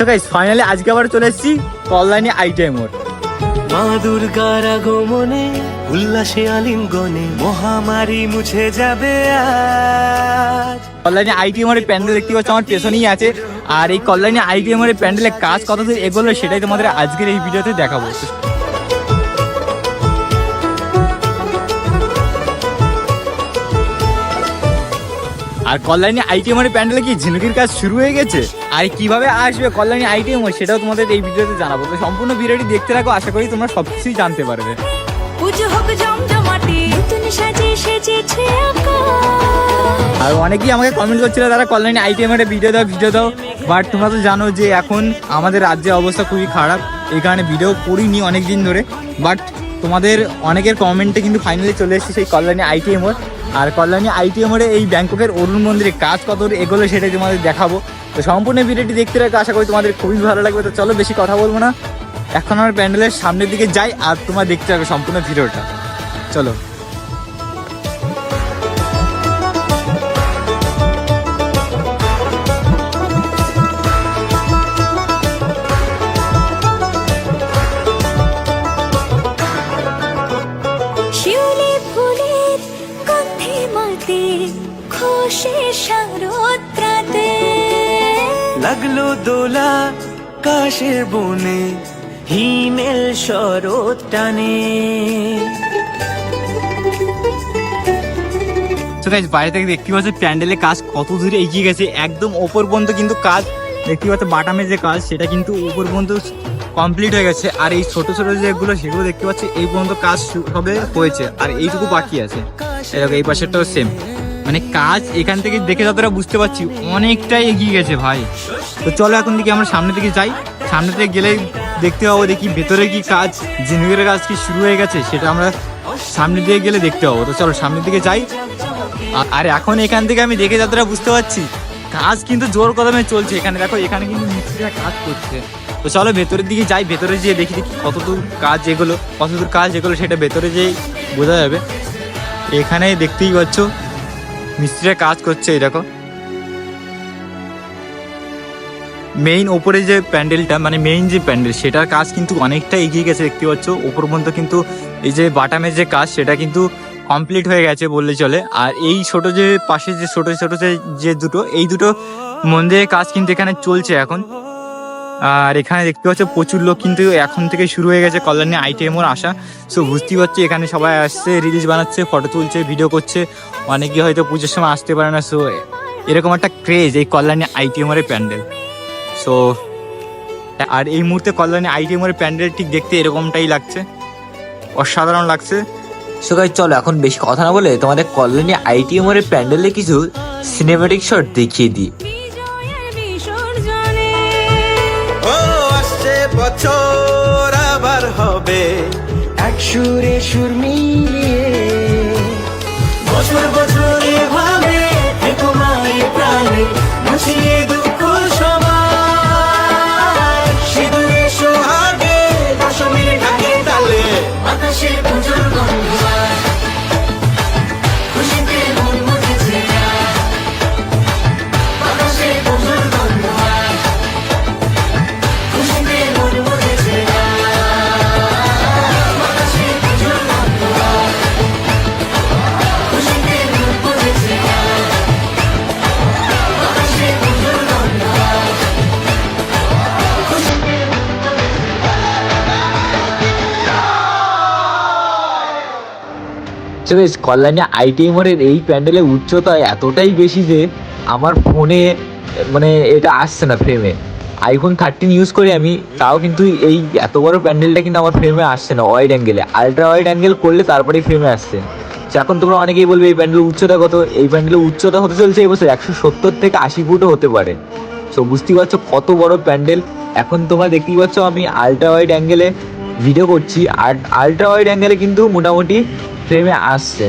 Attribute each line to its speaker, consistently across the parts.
Speaker 1: So guys finally আজকে আবার চলে এসেছি কল্যাণী আইটিআই মোড়।
Speaker 2: মা দুর্গার আগমনে উল্লাসে আলিঙ্গনে মহামারী মুছে যাবে আজ।
Speaker 1: কল্যাণী আইটিআই মোড়ের প্যান্ডেল দেখতে পাচ্ছ আমার পেছনেই আছে। আর এই কল্যাণী আইটিআই মোড়ের প্যান্ডেলের কাজ কত দূর এগোলো সেটাই তোমাদের আজকের এই ভিডিওতে দেখাবো। আর কল্যাণী আইটিএম এর প্যান্ডেলে কি ঝিনুকির কাজ শুরু হয়ে গেছে? আর কীভাবে আসবে কল্যাণী আইটিএম? সেটাও তোমাদের এই ভিডিওতে জানাব। তো সম্পূর্ণ ভিডিওটি দেখতে থাকো আশা করি তোমরা সবকিছুই জানতে পারবে।
Speaker 3: পুজো হোক জমজমাটি নতুন সাজে সেজেছে
Speaker 1: আর অনেকেই আমাকে কমেন্ট করছিল তারা কল্যাণী আইটিএম এর ভিডিও দাও ভিডিও দাও। বাট তোমরা তো জানো যে এখন আমাদের রাজ্যের অবস্থা খুবই খারাপ। এই কারণে ভিডিও করিনি অনেক দিন ধরে। বাট তোমাদের অনেকের কমেন্টে কিন্তু ফাইনালি চলে এসেছে সেই কল্যাণী আইটি এমর আর কল্যাণী আইটি মোড়ে এই ব্যাংককের অরুণ মন্দিরে কাজ কত এগুলো সেটাই তোমাদের দেখাবো। তো সম্পূর্ণ ভিডিওটি দেখতে রাখো আশা করি তোমাদের খুবই ভালো লাগবে। তো চলো বেশি কথা বলব না। এখন আমার প্যান্ডেলের সামনের দিকে যাই আর তোমার দেখতে হবে সম্পূর্ণ ভিডিওটা। চলো।
Speaker 2: দোলা কাশের বনে, হিমেল শরৎ টানে।
Speaker 1: বাইরে থেকে দেখতে পাচ্ছি প্যান্ডেলের কাজ কত দূরে এগিয়ে গেছে। একদম ওপর পর্যন্ত কিন্তু কাজ, দেখতে পাচ্ছ বাটামের যে কাজ, সেটা কিন্তু ওপর পর্যন্ত কমপ্লিট হয়ে গেছে। আর এই ছোট ছোট যেগুলো, সেগুলো দেখতে পাচ্ছি, এই পর্যন্ত কাজ হবে, হয়েছে। আর এইটুকু বাকি আছে। এই পাশেরটাও সেম মানে কাজ এখান থেকে দেখে যতটা বুঝতে পারছি, অনেকটাই এগিয়ে গেছে ভাই। তো চলো এখন দিকে আমরা সামনের দিকে যাই। সামনে থেকে গেলে দেখতে পাবো দেখি ভেতরে কি কাজ জিনুকের কাজ কি শুরু হয়ে গেছে সেটা আমরা সামনের দিকে গেলে দেখতে পাবো। তো চলো সামনের দিকে যাই। আর এখন এখান থেকে আমি দেখে যতটা বুঝতে পারছি। কাজ কিন্তু জোর কদমে চলছে। এখানে দেখো, এখানে কিন্তু মিস্ত্রিরা কাজ করছে। তো চলো ভেতরের দিকে যাই। ভেতরে যেয়ে দেখি দেখি কতদূর কাজ এগুলো, কতদূর কাজ এগুলো সেটা ভেতরে যেয়ে বোঝা যাবে। এখানে দেখতেই পাচ্ছ, মিস্ত্রিরা কাজ করছে, এই দেখো। মেইন ওপরে যে প্যান্ডেলটা মানে মেইন যে প্যান্ডেল, সেটার কাজ কিন্তু অনেকটা এগিয়ে গেছে, দেখতে পাচ্ছ। ওপর পর্যন্ত কিন্তু এই যে বাটামের যে কাজ, সেটা কিন্তু কমপ্লিট হয়ে গেছে বললে চলে। আর এই ছোট যে পাশে যে ছোট ছোট যে দুটো, এই দুটো মন্দিরের কাজ কিন্তু এখানে চলছে এখন। আর এখানে দেখতে পাচ্ছ, প্রচুর লোক কিন্তু এখন থেকে শুরু হয়ে গেছে কল্যাণী আইটিএম ওর আসা সো বুঝতেই পারছি, এখানে সবাই আসছে রিলস বানাচ্ছে ফটো তুলছে ভিডিও করছে। অনেকে হয়তো পুজোর সময় আসতে পারে না সো এরকম একটা ক্রেজ এই কল্যাণী আইটিএম এর প্যান্ডেল। সো আর এই মুহূর্তে কল্যাণী আইটিএম এর প্যান্ডেল ঠিক দেখতে এরকমটাই লাগছে। অসাধারণ লাগছে।
Speaker 4: সো গাইজ চলো এখন বেশি কথা না বলে তোমাদের কল্যাণী আইটিএম এর প্যান্ডেলে কিছু সিনেমেটিক শট দেখিয়ে দিই।
Speaker 3: বিজয়ের বিসর্জনে
Speaker 2: ও বছর আবার হবে। এক সুরে সুর মিলিয়ে বছর
Speaker 4: সো গাইজ কল্যাণী এর এই প্যান্ডেলের উচ্চতা এতটাই বেশি যে আমার ফোনে মানে এটা আসছে না ফ্রেমে আইফোন থার্টিন ইউজ করি আমি, তাও কিন্তু এই এত বড় প্যান্ডেলটা কিন্তু আমার ফ্রেমে আসছে না ওয়াইড অ্যাঙ্গেলে আলট্রা ওয়াইড অ্যাঙ্গেল করলে তারপরেই ফ্রেমে আসছে। এখন তোমরা অনেকেই বলবে এই প্যান্ডেলের উচ্চতা কত? এই প্যান্ডেলের উচ্চতা হতে চলছে এবছর একশো সত্তর থেকে আশি ফুটও হতে পারে। সো বুঝতেই পারছ কত বড় প্যান্ডেল। এখন তোমরা দেখতেই পাচ্ছ আমি আলট্রা ওয়াইড অ্যাঙ্গেলে ভিডিও করছি। আর আলট্রা ওয়াইড অ্যাঙ্গেলে কিন্তু মোটামুটি ফ্রেমে আসছে।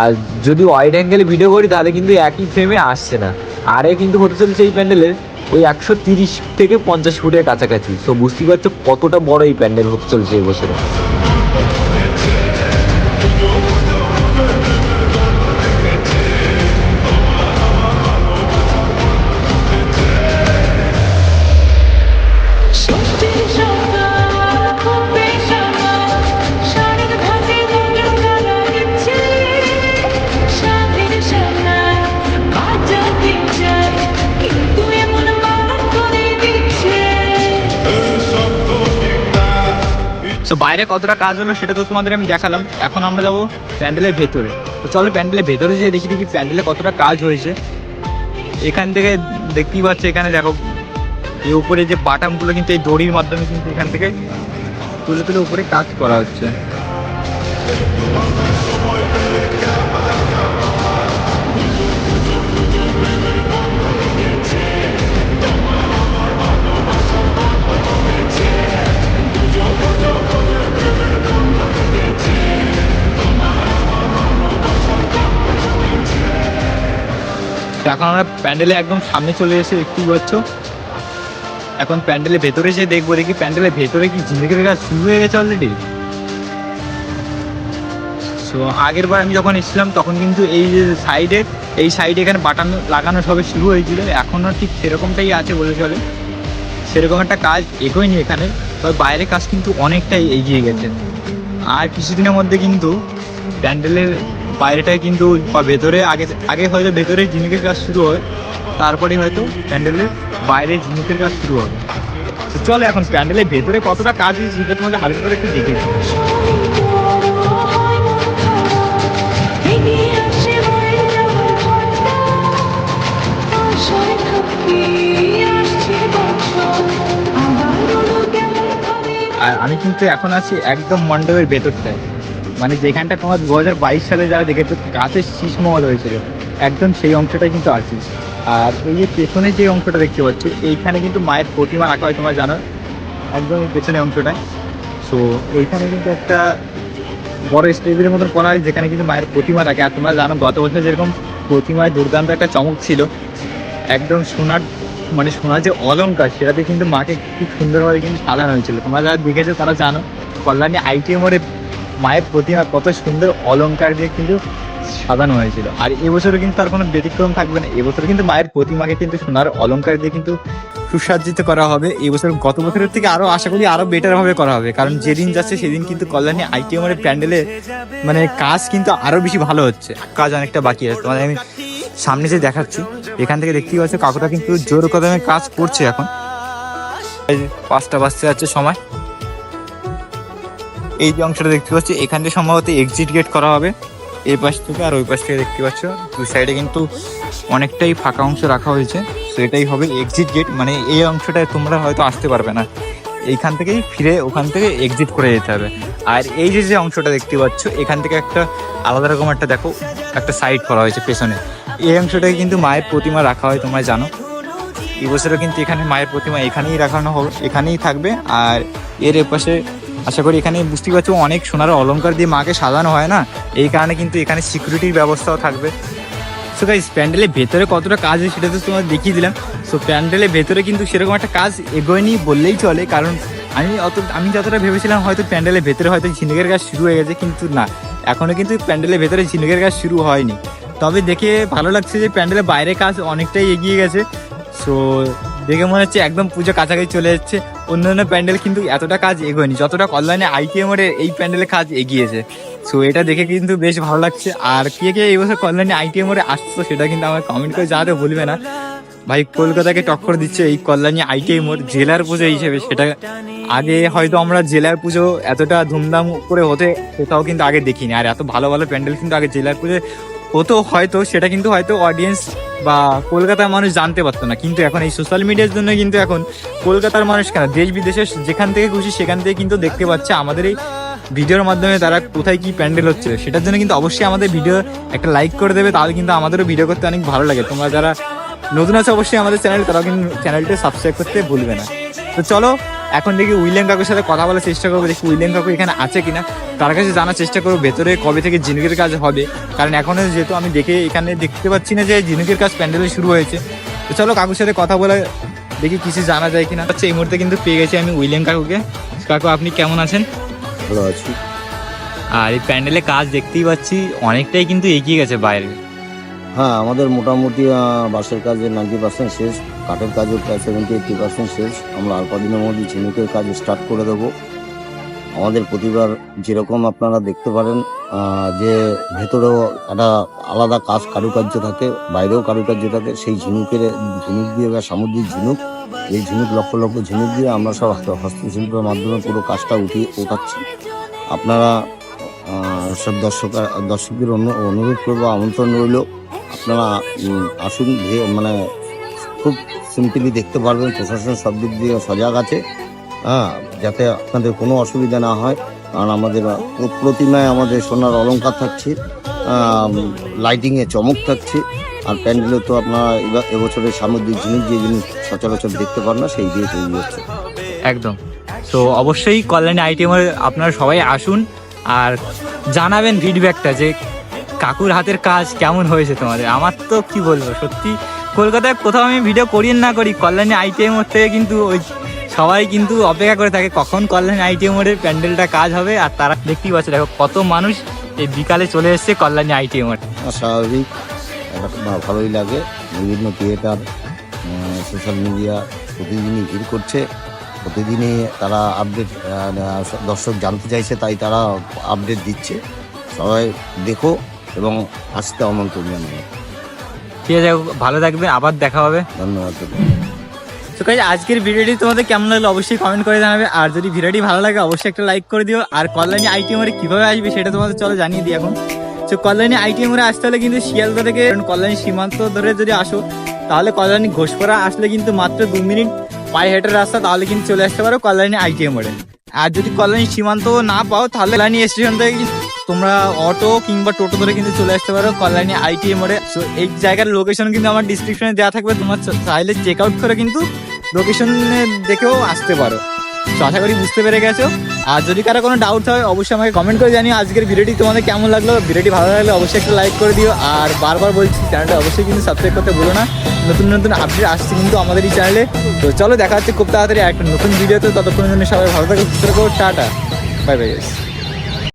Speaker 4: আর যদি ওয়াইড অ্যাঙ্গেলে ভিডিও করি, তাহলে কিন্তু একই ফ্রেমে আসছে না। আরে কিন্তু হতে চলেছে এই প্যান্ডেলের ওই একশো তিরিশ থেকে পঞ্চাশ ফুটের কাছাকাছি। সো বুঝতেই পারছ কতটা বড় এই প্যান্ডেল হতে চলছে এই বছরে।
Speaker 1: বাইরে কতটা কাজ হলো সেটা তো তোমাদের আমি দেখালাম। এখন আমরা যাব প্যান্ডেলের ভেতরে। তো চলো প্যান্ডেলের ভেতরে যেয়ে দেখি দেখি প্যান্ডেলে কতটা কাজ হয়েছে। এখান থেকে দেখতেই পাচ্ছ এখানে দেখো, এই উপরে যে বাটামগুলো কিন্তু এই দড়ির মাধ্যমে কিন্তু এখান থেকে তুলে তুলে উপরে কাজ করা হচ্ছে। এখন আমরা প্যান্ডেলে একদম সামনে চলে এসে দেখতেই পাচ্ছ। এখন প্যান্ডেলের ভেতরে যে দেখব, দেখি প্যান্ডেলের ভেতরে কি জিন্দিগির কাজ শুরু হয়ে গেছে অলরেডি সো আগের বার আমি যখন এসেছিলাম, তখন কিন্তু এই যে সাইডে এই সাইডে এখানে বাটান লাগানো সবে শুরু হয়েছিল। এখনও ঠিক সেরকমটাই আছে বলে চলে। সেরকম একটা কাজ এগোয়নি এখানে, তবে বাইরের কাজ কিন্তু অনেকটাই এগিয়ে গেছে। আর কিছুদিনের মধ্যে কিন্তু প্যান্ডেলের বাইরেটায় কিন্তু ভেতরে, আগে আগে হয়তো ভেতরে ঝিনুকের কাজ শুরু হয় তারপরে হয়তো প্যান্ডেলের বাইরে ঝিনুকের কাজ শুরু হবে। তো চলো এখন প্যান্ডেলের ভেতরে কতটা কাজ সেটা তোমাদের হালকা করে একটু দেখে আর আমি কিন্তু এখন আছি একদম মণ্ডপের ভেতরটায়। মানে যেখানটা তোমার দু হাজার বাইশ সালে যারা দেখেছ, গাছের শীষমহল হয়েছিল। একদম সেই অংশটাই কিন্তু আছে আর এই যে পেছনে যে অংশটা দেখতে পাচ্ছ, এইখানে কিন্তু মায়ের প্রতিমা রাখা হয়, তোমরা জানো। একদম এই পেছনে অংশটায়। সো এইখানে কিন্তু একটা বড় স্টেজের মতন করা হয়, যেখানে কিন্তু মায়ের প্রতিমা রাখে আর তোমরা জানো, গত বছর যেরকম প্রতিমায় দুর্দান্ত একটা চমক ছিল, একদম সোনার মানে সোনার যে অলঙ্কার সেটাতে কিন্তু মাকে খুব সুন্দরভাবে কিন্তু সাজানো হয়েছিল। তোমরা যারা দেখেছ, তারা জানো, কল্যাণী আইটিএমরে মায়ের প্রতিমা কত সুন্দর অলংকার দিয়ে কিন্তু সাজানো হয়েছিল। আর এবছরও কিন্তু তার কোনো ব্যতিক্রম থাকবে না। এবছর কিন্তু মায়ের প্রতিমাকে কিন্তু সোনার অলংকার দিয়ে কিন্তু সুসজ্জিত করা হবে। এবছর গত বছরের থেকে আরও আশা করি আরও বেটার ভাবে করা হবে। কারণ যেদিন যাচ্ছে সেদিন কিন্তু কল্যাণী আইটিএমের প্যান্ডেলে মানে কাজ কিন্তু আরও বেশি ভালো হচ্ছে। কাজ অনেকটা বাকি আছে। তোমাদের আমি সামনে যে দেখাচ্ছি, এখান থেকে দেখতেই পাচ্ছ কাকুটা কিন্তু জোর কদমে কাজ করছে এখন। পাঁচটা বাজতে যাচ্ছে সময়। এই যে অংশটা দেখতে পাচ্ছি, এখান থেকে সম্ভবত এক্সিট গেট করা হবে। এই পাশ থেকে আর ওই পাশ থেকে দেখতে পাচ্ছ দু সাইডে কিন্তু অনেকটাই ফাঁকা অংশ রাখা হয়েছে। তো এটাই হবে এক্সিট গেট মানে এই অংশটায় তোমরা হয়তো আসতে পারবে না। এইখান থেকেই ফিরে ওখান থেকে এক্সিট করে যেতে হবে। আর এই যে যে অংশটা দেখতে পাচ্ছ, এখান থেকে একটা আলাদা রকম একটা দেখো, একটা সাইড করা হয়েছে পেছনে। এই অংশটাকে কিন্তু মায়ের প্রতিমা রাখা হয়, তোমরা জানো। এবছরও কিন্তু এখানে মায়ের প্রতিমা এখানেই রাখানো হবে, এখানেই থাকবে। আর এর এপাশে আশা করি এখানে বুঝতেই পারছ, অনেক সোনার অলংকার দিয়ে মাকে সাজানো হয় না? এই কারণে কিন্তু এখানে সিকিউরিটির ব্যবস্থাও থাকবে। সো গাইস প্যান্ডেলের ভেতরে কতটা কাজ সেটা তো তোমার দেখিয়ে দিলাম। সো প্যান্ডেলের ভেতরে কিন্তু সেরকম একটা কাজ এগোয়নি বললেই চলে, কারণ আমি অত, আমি যতটা ভেবেছিলাম হয়তো প্যান্ডেলের ভেতরে হয়তো ঝিনুকের কাজ শুরু হয়ে গেছে, কিন্তু না। এখনও কিন্তু প্যান্ডেলের ভেতরে ঝিনুকের কাজ শুরু হয়নি। তবে দেখে ভালো লাগছে যে প্যান্ডেলের বাইরে কাজ অনেকটাই এগিয়ে গেছে। সো দেখে মনে হচ্ছে একদম পুজো কাছাকাছি চলে যাচ্ছে। অন্যান্য প্যান্ডেল কিন্তু এতটা কাজ এগোয়নি, যতটা কল্যাণে আইটিএমের এই প্যান্ডেলের কাজ এগিয়েছে। সো এটা দেখে কিন্তু বেশ ভালো লাগছে। আর কে কে এই বছর কল্যাণী আইটিএমের আসছো সেটা কিন্তু আমার কমেন্ট করে জানাতে ভুলবে না। ভাই, কলকাতাকে টক্কর দিচ্ছে এই কল্যাণী আইটিআই ওর জেলার পুজো হিসেবে। সেটা আগে হয়তো আমরা জেলার পুজো এতটা ধুমধাম করে হতে, কোথাও কিন্তু আগে দেখিনি। আর এত ভালো ভালো প্যান্ডেল কিন্তু আগে জেলার পুজো হতো হয়তো, সেটা কিন্তু হয়তো অডিয়েন্স বা কলকাতার মানুষ জানতে পারতো না। কিন্তু এখন এই সোশ্যাল মিডিয়ার জন্য কিন্তু এখন কলকাতার মানুষ কেন? দেশ বিদেশের যেখান থেকে খুশি সেখান থেকে কিন্তু দেখতে পাচ্ছে আমাদের এই ভিডিওর মাধ্যমে তারা কোথায় কি প্যান্ডেল হচ্ছে। সেটার জন্য কিন্তু অবশ্যই আমাদের ভিডিও একটা লাইক করে দেবে, তাহলে কিন্তু আমাদেরও ভিডিও করতে অনেক ভালো লাগে। তোমরা যারা নতুন আছে, অবশ্যই আমাদের চ্যানেল তারাও কিন্তু চ্যানেলটা সাবস্ক্রাইব করতে ভুলবে না। তো চলো এখন দেখি উইলিয়াম কাকুর সাথে কথা বলার চেষ্টা করব দেখি উইলিয়াম কাকু এখানে আছে কিনা। তার কাছে জানার চেষ্টা করব ভেতরে কবে থেকে জিনুকের কাজ হবে। কারণ এখনও যেহেতু আমি দেখে এখানে দেখতে পাচ্ছি না যে ঝিনুকের কাজ প্যান্ডেলে শুরু হয়েছে। তো চলো কাকুর সাথে কথা বলে দেখি কিছু জানা যায় কিনা। আচ্ছা এই মুহূর্তে কিন্তু পেয়ে গেছি আমি উইলিয়াম কাকুকে। কাকু আপনি কেমন আছেন?
Speaker 5: ভালো আছি।
Speaker 1: আর এই প্যান্ডেলের কাজ দেখতেই পাচ্ছি অনেকটাই কিন্তু এগিয়ে গেছে বাইরে।
Speaker 5: হ্যাঁ আমাদের মোটামুটি বাঁশের কাজে নাইনটি পার্সেন্ট শেষ, কাঠের কাজও প্রায় সেভেন্টি এইটটি পার্সেন্ট শেষ। আমরা আর কদিনের মধ্যে ঝিনুকের কাজ স্টার্ট করে দেবো। আমাদের প্রতিবার যেরকম আপনারা দেখতে পারেন যে ভেতরেও একটা আলাদা কাজ কারুকার্য থাকে, বাইরেও কারুকার্য থাকে, সেই ঝিনুকের, ঝিনুক দিয়ে বা সামুদ্রিক ঝিনুক, এই ঝিনুক লক্ষ লক্ষ ঝিনুক দিয়ে আমরা সব হস্ত- হস্তশিল্পের মাধ্যমে পুরো কাজটা উঠিয়ে ওঠাচ্ছি। আপনারা সব দর্শক, দর্শকদের অনু- অনুরোধ করব, আমন্ত্রণ রইল। আপনারা আসুন মানে খুব সিম্পলি দেখতে পারবেন, প্রশাসন সব দিক দিয়ে সজাগ আছে। হ্যাঁ যাতে আপনাদের কোনো অসুবিধা না হয়। কারণ আমাদের প্রতিমায় আমাদের সোনার অলঙ্কার থাকছে লাইটিংয়ে চমক থাকছে। আর প্যান্ডেলে তো আপনারা এবছরের সামুদ্রিক জিনিস, যে জিনিস সচরাচর দেখতে পান না, সেই দিয়ে তৈরি হচ্ছে।
Speaker 1: একদম। তো অবশ্যই কল্যাণী আইটেমের আপনারা সবাই আসুন আর জানাবেন ফিডব্যাকটা যে কাকুর হাতের কাজ কেমন হয়েছে তোমাদের? আমার তো কি বলব, সত্যি কলকাতায় কোথাও আমি ভিডিও করি না করি। কল্যাণী আইটিএম থেকে কিন্তু ওই সবাই কিন্তু অপেক্ষা করে থাকে কখন কল্যাণী আইটিএম এর প্যান্ডেলটা কাজ হবে আর তারা দেখতেই পাচ্ছে, দেখো কত মানুষ এই বিকালে চলে এসছে কল্যাণী আইটিএম
Speaker 5: আর স্বাভাবিক ভালোই লাগে, বিভিন্ন থিয়েটার সোশ্যাল মিডিয়া প্রতিদিনই ভিড় করছে। প্রতিদিনই তারা আপডেট দর্শক জানতে চাইছে, তাই তারা আপডেট দিচ্ছে। সবাই দেখো এবং আসতে আমন্ত্রণ জানাব
Speaker 1: ঠিক আছে ভালো থাকবে আবার দেখা হবে।
Speaker 5: ধন্যবাদ।
Speaker 1: তো কাজ আজকের ভিডিওটি তোমাদের কেমন লাগল অবশ্যই কমেন্ট করে জানাবে আর যদি ভিডিওটি ভালো লাগে অবশ্যই একটা লাইক করে দিও আর কল্যাণী আইটিএম এর কীভাবে আসবে সেটা তোমাদের চলো জানিয়ে দিই এখন। তো কল্যাণী আইটিএম এর আসতে হলে কিন্তু শিয়ালদা থেকে কারণ কল্যাণী সীমান্ত ধরে যদি আসো তাহলে কল্যাণী ঘোষপাড়া আসলে কিন্তু মাত্র দু মিনিট পায়ে হেঁটের রাস্তা তাহলে কিন্তু চলে আসতে পারো কল্যাণী আইটিএম এর আর যদি কল্যাণী সীমান্ত না পাও তাহলে কল্যাণী স্টেশন থেকে কিন্তু তোমরা অটো কিংবা টোটো ধরে কিন্তু চলে আসতে পারো কল্যাণী আইটিএম এর So, এই জায়গার লোকেশন কিন্তু আমার ডিসক্রিপশনে দেওয়া থাকবে তোমার চাইলে চেক আউট করে কিন্তু লোকেশনে দেখেও আসতে পারো। তো আশা করি বুঝতে পেরে গেছো। আর যদি কারও কোনো ডাউট হয় অবশ্যই আমাকে কমেন্ট করে জানিও। আজকের ভিডিওটি তোমাদের কেমন লাগল? ভিডিওটি ভালো লাগলে অবশ্যই একটা লাইক করে দিও। আর বারবার বলছি চ্যানেলটা অবশ্যই কিন্তু সাবস্ক্রাইব করতে ভুলো না। নতুন নতুন আপডেট আসছে কিন্তু আমাদের এই চ্যানেলে তো চলো দেখা হচ্ছে খুব তাড়াতাড়ি একটা নতুন ভিডিওতে ততক্ষণের জন্য সবাই ভালো থাকো সুস্থ থাকো। টাটা। Bye bye